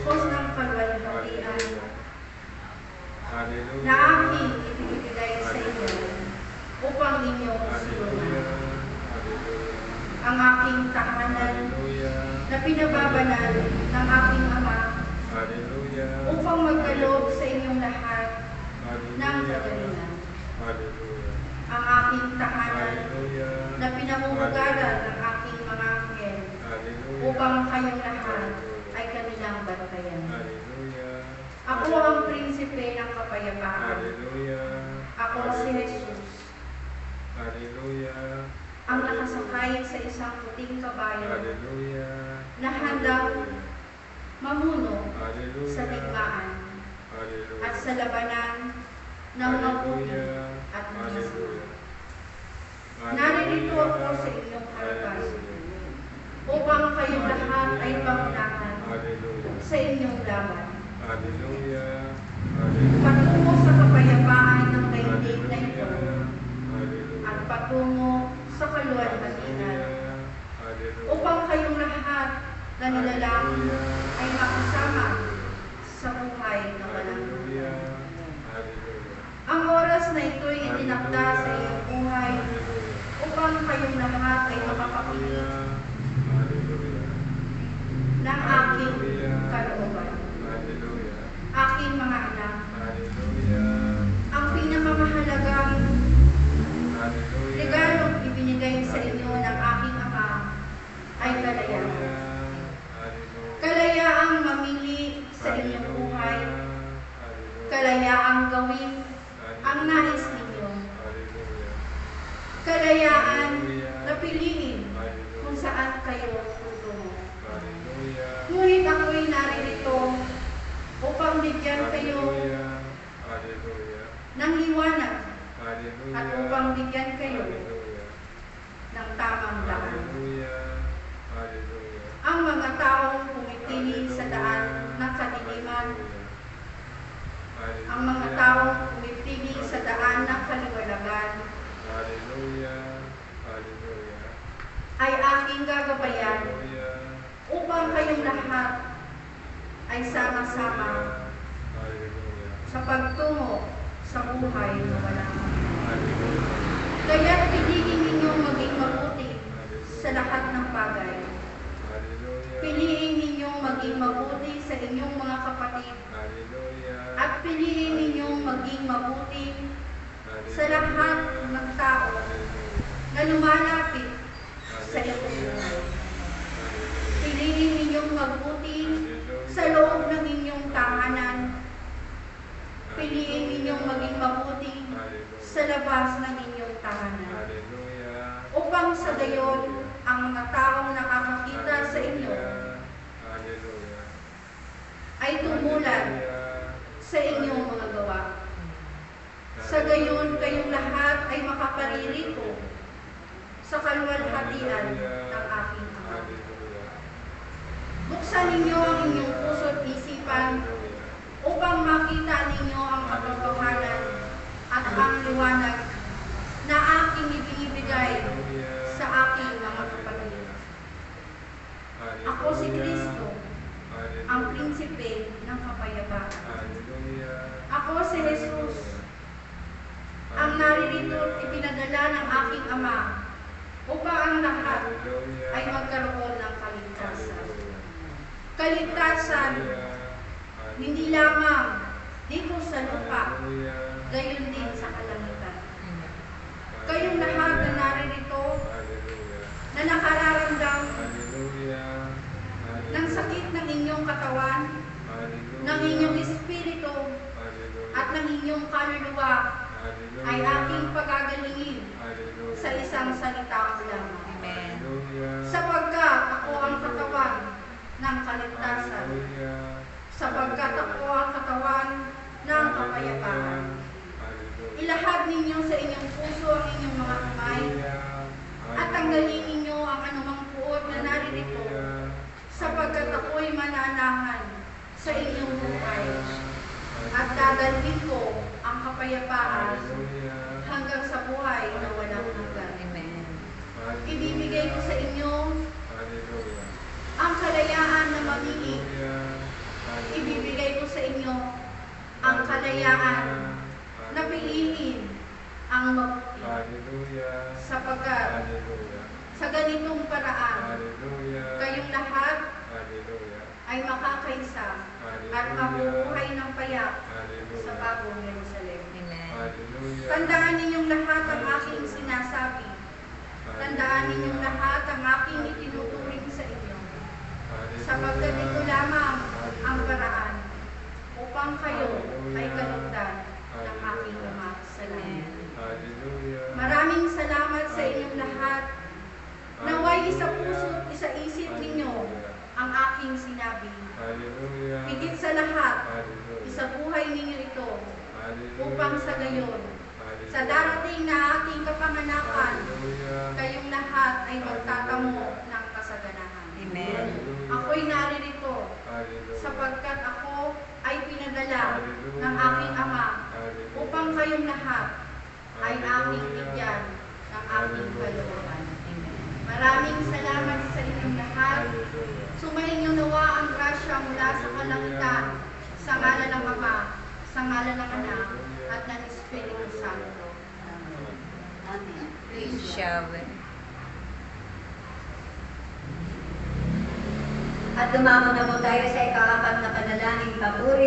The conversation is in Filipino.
puspos ng Hallelujah. na aking ibibigay sa inyo upang susunan. Hallelujah. Ang aking tahanan na pinababanal ng aking Ama upang magkaloob sa inyong lahat ng kagalingan. Ang aking tahanan na pinamumugaran ng aking mga anghel Hallelujah. upang kayong lahat ay kanilang bantayan. Hallelujah. Ako ang prinsipe ng kapayapaan. Hallelujah. Ako si Jesus, Hallelujah. ang nakasakay sa isang puting kabayo Hallelujah. na handang mamuno Hallelujah. sa digmaan Hallelujah. at sa labanan ng mabuti Hallelujah. at ng masama. Hallelujah. Naririto ako sa inyong harapan upang kayong lahat ay pangunahan Hallelujah. sa inyong laban. Hallelujah. Hallelujah. Patungo sa kapayapaan ng daigdig na ito Hallelujah. at patungo sa kaluwalhatian upang kayong lahat na nilalang ay makasama sa buhay na walang. Ang oras na ito'y itinakda sa iyong buhay upang kayong lahat ay Hallelujah. ng aking kalooban. Hallelujah. Aking mga anak, Hallelujah. ang pinakamahalagang Hallelujah. regalong ibinigay sa inyo ng aking Ama ay kalayaan. Hallelujah. Kalayaang mamili sa inyong buhay, kalayaang gawin ang nais ninyo, kalayaan na piliin kung Hallelujah. saan kayo tutungo. Hallelujah. Ngunit ako'y naririto upang bigyan kayo Hallelujah. Hallelujah. ng liwanag Hallelujah. at upang bigyan kayo Hallelujah. ng tamang daan. Hallelujah. Hallelujah. Ang mga taong pumipili sa daan ng kadiliman, ang mga taong pumipili sa daan ng kaliwanagan, Hallelujah. Hallelujah. ay aking gagabayan upang kayong lahat ay sama-sama sa pagtungo sa buhay na walang. Kaya't piliin ninyong maging mabuti sa lahat ng bagay. Piliin ninyong maging mabuti sa inyong mga kapatid. At piliin ninyong maging mabuti sa lahat ng tao na lumalapit sa iyong ninyong mabuti sa loob ng inyong tahanan. Piliin ninyong maging mabuti sa labas ng inyong tahanan. Upang sa gayon, ang mga taong nakakakita sa inyo ay tumulan sa inyong mga gawa. Sa gayon, kayong lahat ay makaparirito sa kaluwalhatian ng aking Ama. Buksan ninyo ang inyong puso at isipan upang makita ninyo ang katotohanan at ang liwanag na aking ibinibigay sa aking mga kapatid. Ako si Kristo, ang prinsipe ng kapayapaan. Ako si Jesus, ang naririto at ipinadala ng aking Ama upang ang lahat ay magkaroon ng kaligtasan. Kaligtasan, hindi lamang dito sa lupa, gayon din sa kalangitan. Kayong lahat na naririto, na nakararamdam ng sakit ng inyong katawan, ng inyong espiritu, at ng inyong kaluluwa, ay aking pagagalingin sa isang salita lamang. Amen. Sapagkat ako ang katawan ng kaligtasan, sapagkat ako ang katawan ng kapayapaan. Ilahad ninyo sa inyong puso ang inyong mga kamay at tanggalin ninyo ang anumang puot na naririto sapagkat ako'y mananahan sa inyong buhay. At dadalhin ko ang kapayapaan hanggang sa buhay na walang hanggan. ibibigay ko sa inyo Hallelujah. Ang kalayaan na. Hallelujah. Ibibigay ko sa inyo ang kalayaan na piliin ang. Hallelujah. Sapagkat sa ganitong paraan, kayong lahat ay makakaisa at mabubuhay ng payak sa bagong Jerusalem. Tandaan ninyong lahat ang aking sinasabi. Tandaan ninyong lahat ang aking itinuturing sa. Sapagkat ito lamang ang paraan upang kayo ay kalugdan ng aking Ama sa. Hallelujah. Maraming salamat sa inyong lahat. Naway isa puso't isa isip ninyo ang aking sinabi. Higit sa lahat, Hallelujah. isabuhay ninyo ito upang sa gayon, sa darating na ating kapanganakan, kayong lahat ay magtatamo ng kasaganahan. Amen. Ako'y naririto Hallelujah. sapagkat ako ay pinadala Hallelujah. Ng aking Ama upang kayong lahat ay aking Hallelujah. bigyan ng aking kalooban. Amen. Maraming salamat sa inyong lahat. Sumainyo nawa ang grasya mula sa kalangitan sa ngalan ng Ama, sa ngalan ng Anak, at ng Espiritu Santo. Amen. Please shower. At dumamo na po tayo sa ikaapat na panalangin papuri